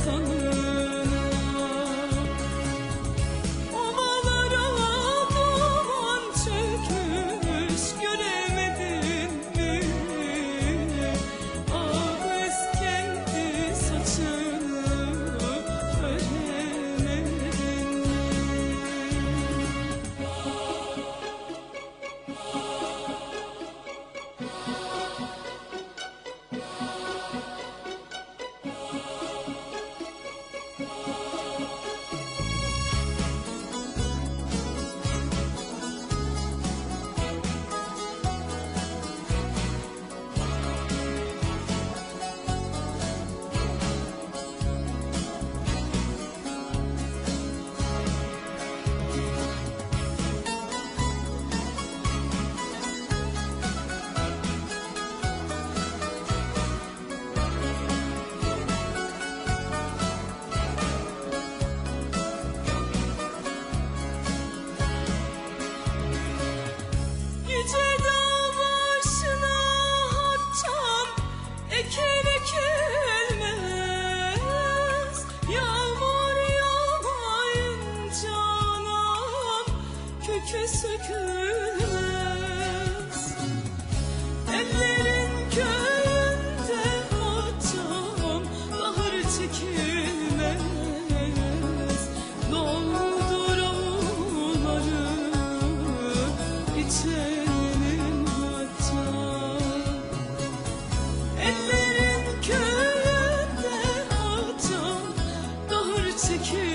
Aslanım kökü Ellerin köyünde otum bahar çekilmez. Doldur onları içelim Ellerin köyünde otum bahar çekilmez